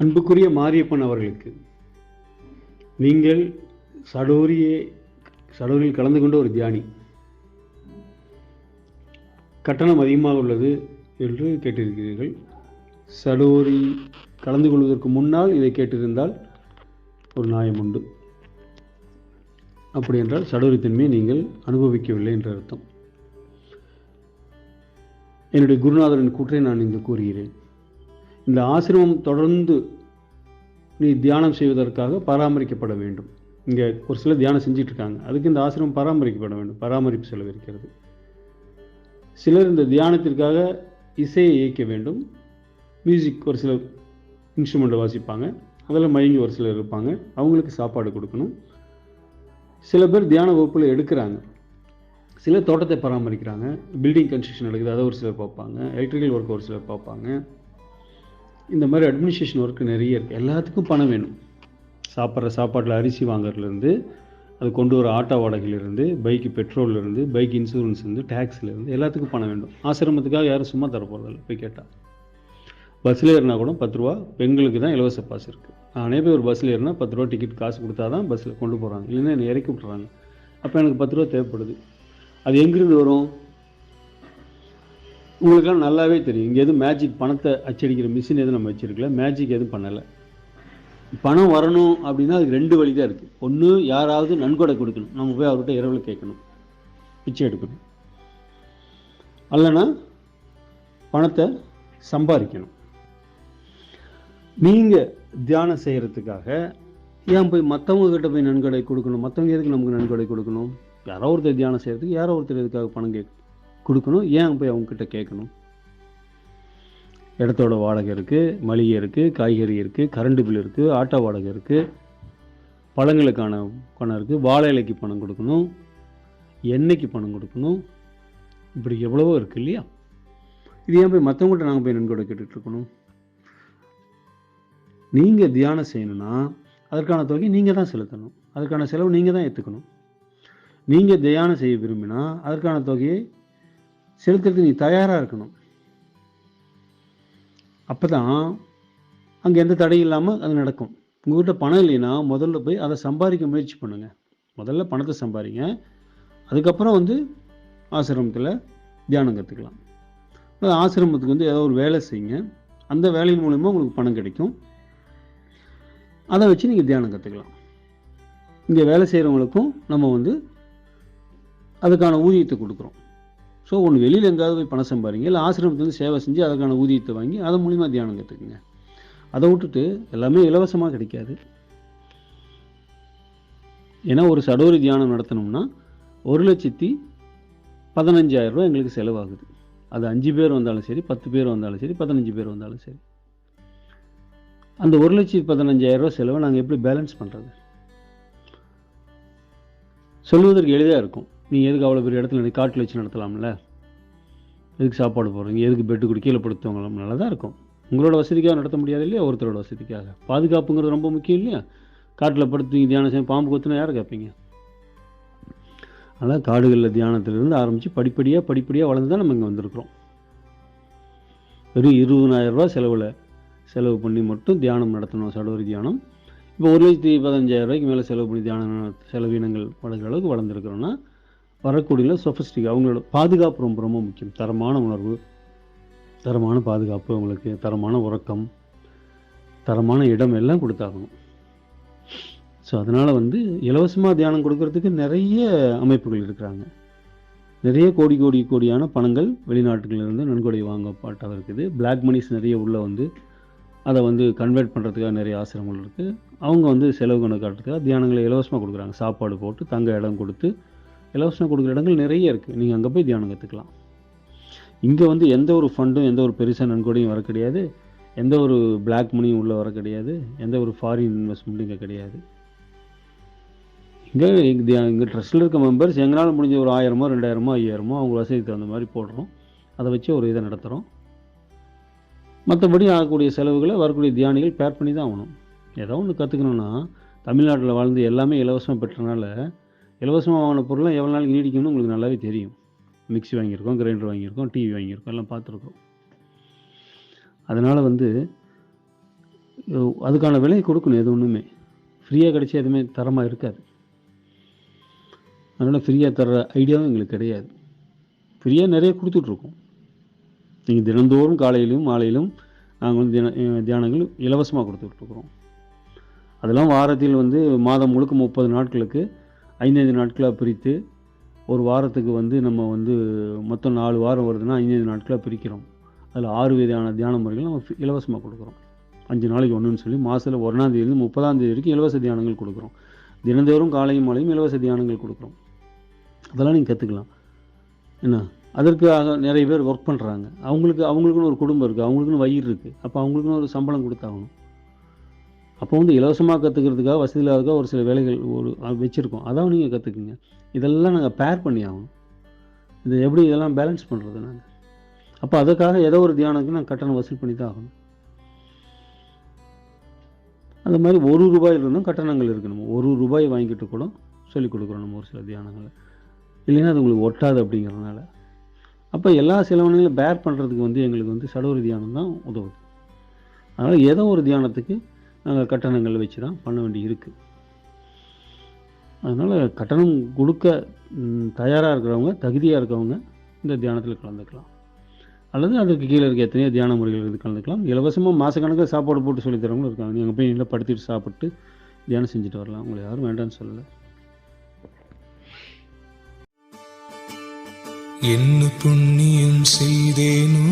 அன்புக்குரிய மாரியப்பன் அவர்களுக்கு. நீங்கள் சடோரியே சடோரியில் கலந்து கொண்ட ஒரு தியானி. கட்டணம் அதிகமாக உள்ளது என்று கேட்டிருக்கிறீர்கள். சடோரி கலந்து கொள்வதற்கு முன்னால் இதை கேட்டிருந்தால் ஒரு நியாயம் உண்டு. அப்படி என்றால் சடோரித்தன்மையை நீங்கள் அனுபவிக்கவில்லை என்ற அர்த்தம். என்னுடைய குருநாதரின் கூற்றை நான் இங்கு கூறுகிறேன். இந்த ஆசிரமம் தொடர்ந்து நீ தியானம் செய்வதற்காக பராமரிக்கப்பட வேண்டும். இங்கே ஒரு சிலர் தியானம் செஞ்சிட்டு இருக்காங்க அதுக்கு இந்த ஆசிரமம் பராமரிக்கப்பட வேண்டும். பராமரிப்பு செலவு இருக்கிறது சிலர் இந்த தியானத்திற்காக இசையை இயக்க வேண்டும். மியூசிக் ஒரு சிலர் இன்ஸ்ட்ருமெண்ட்டை வாசிப்பாங்க. அதில் மயங்கி ஒரு சிலர் இருப்பாங்க. அவங்களுக்கு சாப்பாடு கொடுக்கணும். சில பேர் தியான வகுப்பில் எடுக்கிறாங்க. சிலர் தோட்டத்தை பராமரிக்கிறாங்க. பில்டிங் கன்ஸ்ட்ரக்ஷன் நடக்குது. அதை ஒரு சிலர் பார்ப்பாங்க. எலக்ட்ரிக்கல் ஒர்க் ஒரு சிலர் பார்ப்பாங்க. இந்த மாதிரி அட்மினிஸ்ட்ரேஷன் ஒர்க் நிறைய இருக்குது எல்லாத்துக்கும் பணம் வேணும். சாப்பிட்ற சாப்பாட்டில் அரிசி வாங்குறதுலேருந்து அது கொண்டு வர ஆட்டோ வாடகையிலேருந்து பைக்கு பெட்ரோல்லேருந்து பைக் இன்சூரன்ஸ்லேருந்து டேக்ஸ்லேருந்து எல்லாத்துக்கும் பணம் வேண்டும். ஆசிரமத்துக்காக யாரும் சும்மா தர போகிறதில்ல போய் கேட்டால் பஸ்ஸில் ஏறினா கூட பத்து ரூபா பெண்களுக்கு தான் இலவச பாஸ் இருக்குது நானே போய் ஒரு பஸ்ஸில் ஏறினா பத்து ரூபா டிக்கெட் காசு கொடுத்தா தான் பஸ்ஸில் கொண்டு போகிறாங்க இல்லைன்னா என்னை இறக்கி விட்றாங்க அப்போ எனக்கு பத்து ரூபா தேவைப்படுது. அது எங்கிருந்து வரும்? உங்களுக்கெல்லாம் நல்லாவே தெரியும். இங்கே எதுவும் மேஜிக் பணத்தை அச்சடிக்கிற மிஷின் எதுவும் நம்ம வச்சிருக்கல. மேஜிக் எதுவும் பண்ணலை. பணம் வரணும் அப்படின்னா அதுக்கு ரெண்டு வழி தான் இருக்குது ஒன்று யாராவது நன்கொடை கொடுக்கணும். நம்ம போய் அவர்கிட்ட இரவில் கேட்கணும். பிச்சை எடுக்கணும். அல்லனா பணத்தை சம்பாதிக்கணும். நீங்கள் தியானம் செய்கிறதுக்காக ஏன் போய் மற்றவங்க கிட்ட போய் நன்கொடை கொடுக்கணும்? மற்றவங்க எதுக்கு நமக்கு நன்கொடை கொடுக்கணும்? யாரோ ஒருத்தர் தியானம் செய்கிறதுக்கு யாரோ ஒருத்தர் எதுக்காக பணம் கேட்கணும்? கொடுக்கணும். ஏன் போய் அவங்கக்கிட்ட கேட்கணும்? இடத்தோட வாடகை இருக்குது மளிகை இருக்குது காய்கறி இருக்குது கரண்ட் பில் இருக்குது ஆட்டோ வாடகை இருக்குது பழங்களுக்கான பணம் இருக்குது வாழை இலைக்கு பணம் கொடுக்கணும் எண்ணெய்க்கு பணம் கொடுக்கணும். இப்படி எவ்வளவோ இருக்குது இல்லையா? இது ஏன் போய் மற்றவங்கள்ட்ட நாங்கள் போய் நன்கொடை கேட்டுட்ருக்கணும் நீங்கள் தியானம் செய்யணும்னா அதற்கான தொகை நீங்கள் தான் செலுத்தணும். அதற்கான செலவு நீங்கள் தான் ஏற்றுக்கணும் நீங்கள் தியானம் செய்ய விரும்பினா அதற்கான தொகையை செலுத்துறதுக்கு நீ தயாராக இருக்கணும். அப்போ தான் அங்கே எந்த தடையும் இல்லாமல் அது நடக்கும். உங்கள்கிட்ட பணம் இல்லைன்னா முதல்ல போய் அதை சம்பாதிக்க முயற்சி பண்ணுங்கள் முதல்ல பணத்தை சம்பாதிங்க. அதுக்கப்புறம் வந்து ஆசிரமத்தில் தியானம் கற்றுக்கலாம் ஆசிரமத்துக்கு வந்து ஏதோ ஒரு வேலை செய்யுங்க. அந்த வேலையின் மூலயமா உங்களுக்கு பணம் கிடைக்கும். அதை வச்சு நீங்கள் தியானம் கற்றுக்கலாம் இங்கே வேலை செய்கிறவங்களுக்கும் நம்ம வந்து அதுக்கான ஊதியத்தை கொடுக்குறோம். ஸோ ஒன்று வெளியில் எங்கேயாவது போய் பணம் சம்பாதிங்க இல்லை ஆசிரமத்துலேருந்து சேவை செஞ்சு அதுக்கான ஊதியத்தை வாங்கி அதன் மூலிமா தியானம் கற்றுக்குங்க அதை விட்டுட்டு எல்லாமே இலவசமாக கிடைக்காது. ஏன்னா ஒரு சடோரி தியானம் நடத்தணும்னா ஒரு லட்சத்தி பதினஞ்சாயிரம் ரூபா எங்களுக்கு செலவாகுது. அது அஞ்சு பேர் வந்தாலும் சரி பத்து பேர் வந்தாலும் சரி பதினஞ்சு பேர் வந்தாலும் சரி. அந்த ஒரு லட்சத்தி பதினஞ்சாயிரம் ரூபா செலவை நாங்கள் எப்படி பேலன்ஸ் பண்ணுறது சொல்லுவதற்கு எளிதாக இருக்கும். நீங்கள் எதுக்கு அவ்வளோ பெரிய இடத்துல காட்டில் வச்சு நடத்தலாம்ல? எதுக்கு சாப்பாடு போடுறீங்க எதுக்கு பெட்டு குடி கீழே படுத்துவங்களாம் நல்லா தான் இருக்கும். உங்களோட வசதிக்காக நடத்த முடியாது இல்லையா? ஒருத்தரோட வசதிக்காக. பாதுகாப்புங்கிறது ரொம்ப முக்கியம் இல்லையா? காட்டில் படுத்து தியானம் செய்ய பாம்பு கொத்துனா யாரை கேட்பீங்க அதனால் காடுகளில் தியானத்திலிருந்து ஆரம்பித்து படிப்படியாக படிப்படியாக வளர்ந்து தான் நம்ம இங்கே வந்திருக்கிறோம். வெறும் இருபதாயிரரூபா செலவில் செலவு பண்ணி மட்டும் தியானம் நடத்தணும் சடோரி தியானம். இப்போ ஒரு லட்சத்தி பதினஞ்சாயிரம் ரூபாய்க்கு மேலே செலவு பண்ணி தியானம் செலவினங்கள் வளர்கிற அளவுக்கு வளர்ந்துருக்கிறோன்னா வரக்கூடிய சொஃபிஸ்டிக் அவங்களோட பாதுகாப்பு ரொம்ப ரொம்ப முக்கியம். தரமான உணர்வு தரமான பாதுகாப்பு அவங்களுக்கு தரமான உறக்கம் தரமான இடம் எல்லாம் கொடுத்தாகணும். ஸோ அதனால் வந்து இலவசமாக தியானம் கொடுக்கறதுக்கு நிறைய அமைப்புகள் இருக்கிறாங்க. நிறைய கோடி கோடி கோடியான பணங்கள் வெளிநாட்டுகளிலிருந்து நன்கொடை வாங்கப்பட்டதாக இருக்குது. பிளாக் மணிஸ் நிறைய உள்ளே வந்து அதை வந்து கன்வெர்ட் பண்ணுறதுக்காக நிறைய ஆசிரமங்கள் இருக்குது அவங்க வந்து செலவு கணக்காட்டுறதுக்காக தியானங்களை இலவசமாக கொடுக்குறாங்க. சாப்பாடு போட்டு தங்க இடம் கொடுத்து இலவசமாக கொடுக்குற இடங்கள் நிறைய இருக்குது நீங்கள் அங்கே போய் தியானம் கற்றுக்கலாம் இங்கே வந்து எந்த ஒரு ஃபண்டும் எந்த ஒரு பெருசாக நன்கொடையும் வர கிடையாது. எந்த ஒரு பிளாக் மணியும் உள்ளே வர கிடையாது. எந்த ஒரு ஃபாரின் இன்வெஸ்ட்மெண்ட்டும் இங்கே கிடையாது. இங்கே இங்கே ட்ரஸ்ட்டில் இருக்க மெம்பர்ஸ் எங்களால் முடிஞ்ச ஒரு ஆயிரமோ ரெண்டாயிரமோ ஐயாயிரமோ அவங்க வசதிக்கு தகுந்த மாதிரி போடுறோம். அதை வச்சு ஒரு இதை நடத்துகிறோம் மற்றபடி ஆகக்கூடிய செலவுகளை வரக்கூடிய தியானிகள் பேர் பண்ணி தான் ஆகணும். ஏதோ ஒன்று கற்றுக்கணுன்னா தமிழ்நாட்டில் வாழ்ந்து எல்லாமே இலவசமாக பெற்றனால இலவசமாக வாங்கின பொருள்லாம் எவ்வளோ நாளைக்கு நீடிக்கும்னு உங்களுக்கு நல்லாவே தெரியும். மிக்ஸி வாங்கியிருக்கோம் கிரைண்டர் வாங்கியிருக்கோம் டிவி வாங்கியிருக்கோம் எல்லாம் பார்த்துருக்கோம். அதனால் வந்து அதுக்கான விலையை கொடுக்கணும் எது ஒன்றுமே ஃப்ரீயாக கிடைச்சா எதுவுமே தரமாக இருக்காது. அதனால் ஃப்ரீயாக தர்ற ஐடியாவும் எங்களுக்கு கிடையாது. ஃப்ரீயாக நிறைய கொடுத்துட்ருக்கோம். நீங்கள் தினந்தோறும் காலையிலும் மாலையிலும் நாங்கள் வந்து தின தியானங்கள் இலவசமாக கொடுத்துட்ருக்குறோம் அதெல்லாம் வாரத்தில் வந்து மாதம் முழுக்க முப்பது நாட்களுக்கு ஐந்தைந்து நாட்களாக பிரித்து ஒரு வாரத்துக்கு வந்து நம்ம வந்து மொத்தம் நாலு வாரம் வருதுன்னா ஐந்தைந்து நாட்களாக பிரிக்கிறோம். அதில் ஆறு விதமான தியான முறைகள் நம்ம இலவசமாக கொடுக்குறோம். அஞ்சு நாளைக்கு ஒன்றுன்னு சொல்லி மாதத்தில் ஒன்றாந்தேதியிலேருந்து முப்பதாந்தேதி வரைக்கும் இலவச தியானங்கள் கொடுக்குறோம். தினந்தோறும் காலையும் மாலையும் இலவச தியானங்கள் கொடுக்குறோம். அதெல்லாம் நீங்கள் கற்றுக்கலாம் என்ன? அதற்காக நிறைய பேர் ஒர்க் பண்ணுறாங்க அவங்களுக்கு அவங்களுக்குன்னு ஒரு குடும்பம் இருக்குது அவங்களுக்குன்னு வயிறு இருக்குது அப்போ அவங்களுக்குன்னு ஒரு சம்பளம் கொடுத்தாகணும். அப்போ வந்து இலவசமாக கற்றுக்கிறதுக்காக வசதி இல்லாததுக்காக ஒரு சில வேலைகள் ஒரு வச்சுருக்கோம். அதான் நீங்கள் கற்றுக்குங்க இதெல்லாம் நாங்கள் பேர் பண்ணி ஆகணும். இது எப்படி இதெல்லாம் பேலன்ஸ் பண்ணுறது நாங்கள் அப்போ அதுக்காக ஏதோ ஒரு தியானத்துக்கு நான் கட்டணம் வசூல் பண்ணி தான் ஆகணும். அந்த மாதிரி ஒரு ரூபாயிலிருந்தும் கட்டணங்கள் இருக்குது நம்ம ஒரு ரூபாய் வாங்கிட்டு கூட சொல்லிக் கொடுக்குறோம் நம்ம ஒரு சில தியானங்களை. இல்லைன்னா அது உங்களுக்கு ஒட்டாது அப்படிங்கிறதுனால. அப்போ எல்லா செலவினங்களும் பேர் பண்ணுறதுக்கு வந்து எங்களுக்கு வந்து சடவரி தியானம் தான் உதவுது. அதனால் ஏதோ ஒரு தியானத்துக்கு நாங்கள் கட்டணங்கள் வச்சு தான் பண்ண வேண்டி இருக்குது அதனால் கட்டணம் கொடுக்க தயாராக இருக்கிறவங்க தகுதியாக இருக்கிறவங்க இந்த தியானத்தில் கலந்துக்கலாம். அல்லது அதுக்கு கீழே இருக்க எத்தனையோ தியான முறைகள் இருந்து கலந்துக்கலாம். இலவசமாக மாதக்கணக்கில் சாப்பாடு போட்டு சொல்லி தரவங்களும் இருக்காங்க. நீங்கள் போய் நல்லா படுத்திட்டு சாப்பிட்டு தியானம் செஞ்சுட்டு வரலாம். உங்களை யாரும் வேண்டாம்னு சொல்லலை. என்ன புண்ணியம் செய்தேனோ